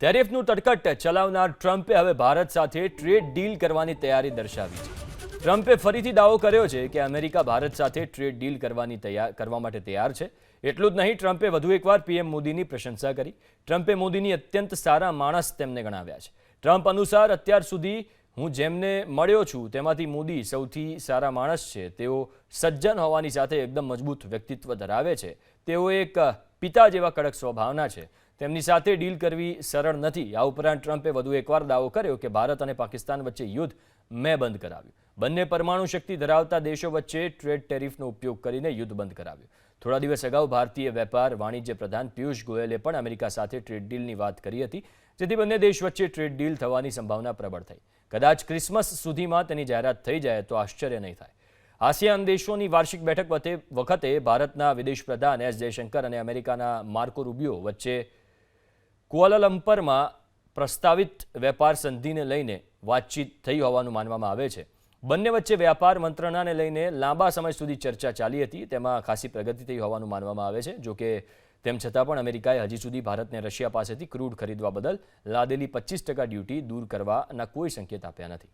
ટેરિફનું તડકટ ચલાવનાર ટ્રમ્પે હવે ભારત સાથે ટ્રેડ ડીલ કરવાની તૈયારી દર્શાવી છે. ટ્રમ્પે ફરીથી દાવો કર્યો છે કે અમેરિકા ભારત સાથે ટ્રેડ ડીલ કરવાની તૈયાર કરવા માટે તૈયાર છે. એટલું જ નહીં, ટ્રમ્પે વધુ એકવાર પીએમ મોદીની પ્રશંસા કરી. ટ્રમ્પે મોદીની અત્યંત સારા માણસ તેમને ગણાવ્યા છે. ટ્રમ્પ અનુસાર અત્યાર સુધી હું જેમને મળ્યો છું તેમાંથી મોદી સૌથી સારા માણસ છે. તેઓ સજ્જન હોવાની સાથે એકદમ મજબૂત વ્યક્તિત્વ ધરાવે છે. તેઓ એક પિતા જેવા કડક સ્વભાવના છે. તેમની સાથે ડીલ કરવી સરળ નથી. આ ઉપરાંત ટ્રમ્પે વધુ એકવાર દાવો કર્યો કે ભારત અને પાકિસ્તાન વચ્ચે યુદ્ધ મેં બંધ કરાવ્યું. બંને પરમાણુ શક્તિ ધરાવતા દેશો વચ્ચે ટ્રેડ ટેરિફનો ઉપયોગ કરીને યુદ્ધ બંધ કરાવ્યું. થોડા દિવસ અગાઉ ભારતીય વેપાર વાણિજ્ય પ્રધાન પિયુષ ગોયલે પણ અમેરિકા સાથે ટ્રેડ ડીલની વાત કરી હતી, જેથી બંને દેશ વચ્ચે ટ્રેડ ડીલ થવાની સંભાવના પ્રબળ થઈ. કદાચ ક્રિસમસ સુધીમાં તેની જાહેરાત થઈ જાય તો આશ્ચર્ય નહીં થાય. આસિયાન દેશોની વાર્ષિક બેઠક વખતે ભારતના વિદેશ પ્રધાન એસ જયશંકર અને અમેરિકાના માર્કો રૂબિયો વચ્ચે કુઆલાલંપરમાં પ્રસ્તાવિત વેપાર સંધિને લઈને વાતચીત થઈ હોવાનું માનવામાં આવે છે. બંને વચ્ચે વ્યાપાર મંત્રણાને લઈને લાંબા સમય સુધી ચર્ચા ચાલી હતી, તેમાં ખાસી પ્રગતિ થઈ હોવાનું માનવામાં આવે છે જોકે તેમ છતાં પણ અમેરિકાએ હજી સુધી ભારતને રશિયા પાસેથી ક્રૂડ ખરીદવા બદલ લાદેલી પચીસ ટકા ડ્યુટી દૂર કરવાના કોઈ સંકેત આપ્યા નથી.